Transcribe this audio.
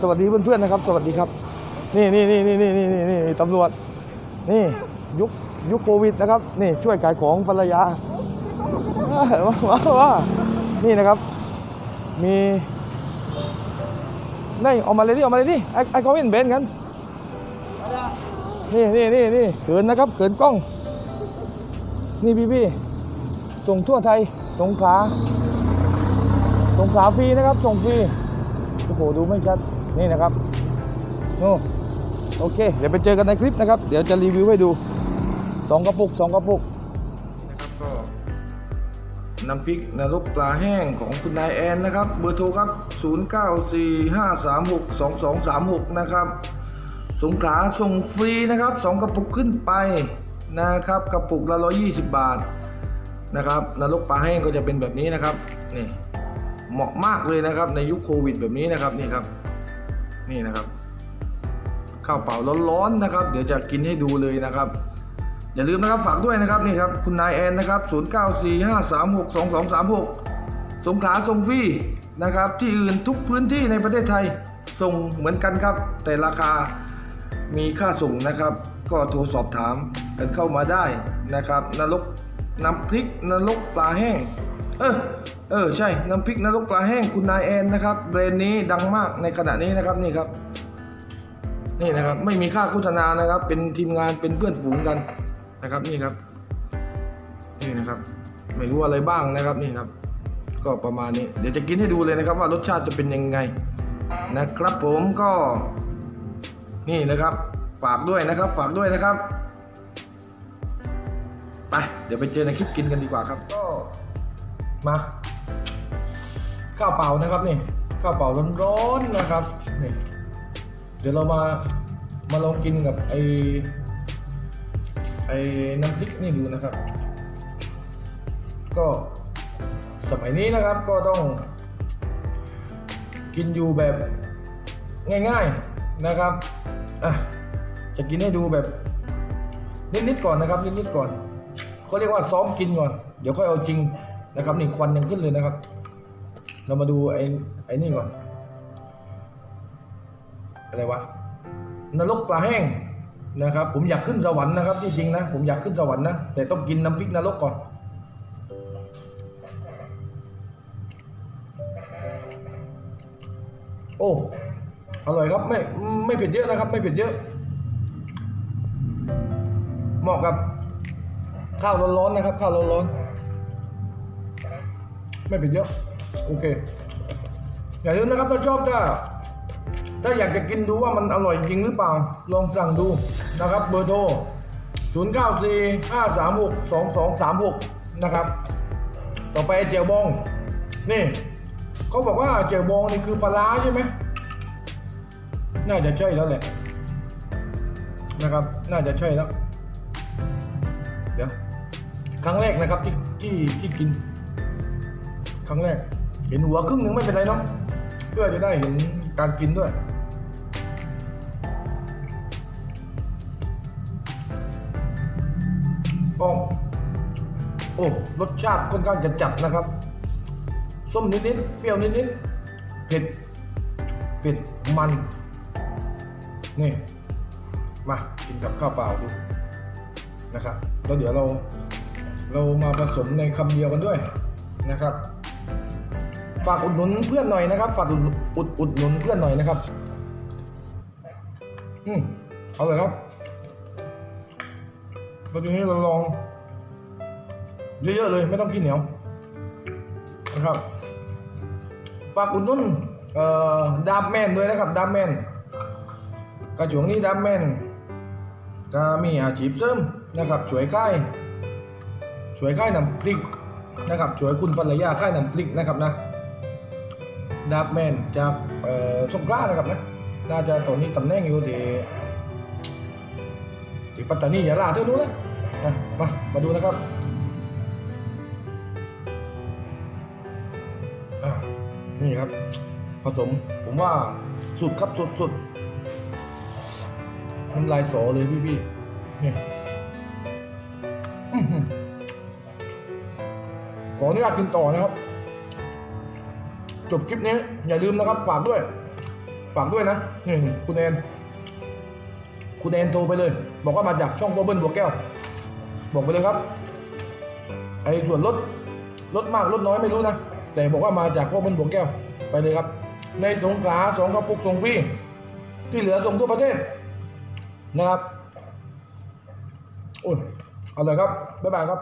สวัสดีเพื่อนๆนะครับ สวัสดีครับ นี่นี่นี่นี่นี่นี่นี่นี่ตำรวจ นี่ยุคยุคโควิดนะครับ นี่ช่วยขายของภรรยาว้าวว้าวานี่นะครับ มีนี่ออกมาเลยดิออกมาเลยดิไอ้ไอ้เขาเห็นเบนกันนี่นี่นี่นี่เขินนะครับเขินกล้อง นี่พี่พี่ส่งทั่วไทยสงขาสงขาฟรีนะครับส่งฟรีโอ้โหดูไม่ชัด นี่นะครับโอ้โอเค เดี๋ยวไปเจอกันในคลิปนะครับ เดี๋ยวจะรีวิวให้ดูสองกระปุกสองกระปุกนะครับก็น้ำพริกนรกปลาแห้งของคุณนายแอนนะครับ เบอร์โทรครับ 0945362236 นะครับ สงขลาส่งฟรีนะครับสองกระปุกขึ้นไปนะครับ กระปุกละ 120 บาทนะครับนรกปลาแห้งก็จะเป็นแบบนี้นะครับนี่เหมาะมากเลยนะครับในยุคโควิดแบบนี้นะครับนี่ครับ นี่นะครับข้าวเปล่าร้อนๆนะครับ เดี๋ยวจะกินให้ดูเลยนะครับ อย่าลืมนะครับฝากด้วยนะครับนี่ครับคุณนายแอนนะครับ 0945362236 สงขลาส่งฟรีนะครับ ที่อื่นทุกพื้นที่ในประเทศไทยส่งเหมือนกันครับ แต่ราคามีค่าส่งนะครับ ก็โทรสอบถามกันเข้ามาได้นะครับนรกน้ำพริกนรกปลาแห้ง เออเออใช่น้ำพริกนรกปลาแห้งคุณนายแอนนะครับแบรนด์นี้ดังมากในขณะนี้นะครับนี่ครับ นี่นะครับไม่มีค่าโฆษณานะครับ เป็นทีมงานเป็นเพื่อนฝูงกันนะครับนี่ครับ นี่นะครับ ไม่รู้อะไรบ้างนะครับนี่ครับ ก็ประมาณนี้ เดี๋ยวจะกินให้ดูเลยนะครับ ว่ารสชาติจะเป็นยังไง นะครับผมก็ นี่นะครับ ฝากด้วยนะครับ ฝากด้วยนะครับไปเดี๋ยวไปเจอในคลิปกินกันดีกว่าครับก็ มาข้าวเปล่านะครับนี่ข้าวเปล่าร้อนๆนะครับนี่เดี๋ยวเรามามาลองกินกับไอไอน้ำพริกนี่ดูนะครับ ก็สมัยนี้นะครับก็ต้องกินอยู่แบบง่ายๆนะครับอะจะกินให้ดูแบบนิดๆก่อนนะครับนิดๆก่อนเขาเรียกว่าซ้อมกินก่อน เดี๋ยวค่อยเอาจริง นะครับนี่ควันยังขึ้นเลยนะครับ เรามาดูไอ้ไอ้นี่ก่อน อะไรวะนรกปลาแห้งนะครับ ผมอยากขึ้นสวรรค์นะครับจริงๆนะ ผมอยากขึ้นสวรรค์นะ แต่ต้องกินน้ำพริกนรกก่อน โอ้อร่อยครับไม่ไม่เผ็ดเยอะนะครับ ไม่เผ็ดเยอะ เหมาะกับข้าวร้อนๆนะครับ ข้าวร้อนๆ ไม่เผ็ดเยอะ โอเค อย่าลืมนะครับถ้าชอบถ้าถ้าอยากจะกินดูว่ามันอร่อยจริงหรือเปล่า ลองสั่งดูนะครับเบอร์โทร 0 9 4 5 3 6 2 2 3 6 นะครับ ต่อไปเจียวบอง นี่เขาบอกว่าเจียวบองนี่คือปลาร้าใช่ไหมน่าจะใช่แล้วแหละนะครับ น่าจะใช่แล้ว เดี๋ยว ครั้งแรกนะครับที่ที่ที่กิน ครั้งแรก เห็นหัวครึ่งหนึ่งไม่เป็นไรเนาะเพื่อจะได้เห็นการกินด้วยโอ้โอ้รสชาติค่อนข้างจะจัดนะครับ ส้มนิดๆเปรี้ยวนิดๆเผ็ดเผ็ดมันนี่มากินกับข้าวเปล่าดูนะครับแล้วเดี๋ยวเราเรามาผสมในคำเดียวกันด้วยนะครับ ฝากอุดหนุนเพื่อนหน่อยนะครับฝากอุดอุดอุดหนุนเพื่อนหน่อยนะครับ อืมเอาเลยครับแล้วทีนี้เราลองเยอะๆเลยไม่ต้องกินเหนียวนะครับฝากอุดหนุนเอ่อดามแมนด้วยนะครับดามแมนกระช่วงนี้ดามแมนก็มีอาชีพเสริมนะครับช่วยค่ายช่วยค่ายน้ำพริกนะครับช่วยคุณภรรยาค่ายน้ำพริกนะครับนะ ดามแมนจากสงขลานะครับนะน่าจะตอนนี้ตำแหน่งอยู่ที่ที่ปัตตานียะลาเท่านู้นนะมามาดูนะครับนี่ครับ ผสมผมว่าสุดครับสุดสุดน้ำลายสอเลยพี่พี่นี่อื้อหือขออนุญาตกินต่อนะครับ จบคลิปนี้ อย่าลืมนะครับ ฝากด้วย ฝากด้วยนะนี่คุณแอนคุณแอนโทรไปเลย บอกว่ามาจากช่องโบเบิลบัวแก้ว บอกไปเลยครับไอ้ส่วนลดลดมากลดน้อยไม่รู้นะ แต่บอกว่ามาจากพวกเป็นบวแก้วไปเลยครับ ในสงขลาสองกระปุกส่งฟรีที่เหลือส่งทั่วประเทศนะครับโอ้ยเอาเลยครับบ๊ายบายครับ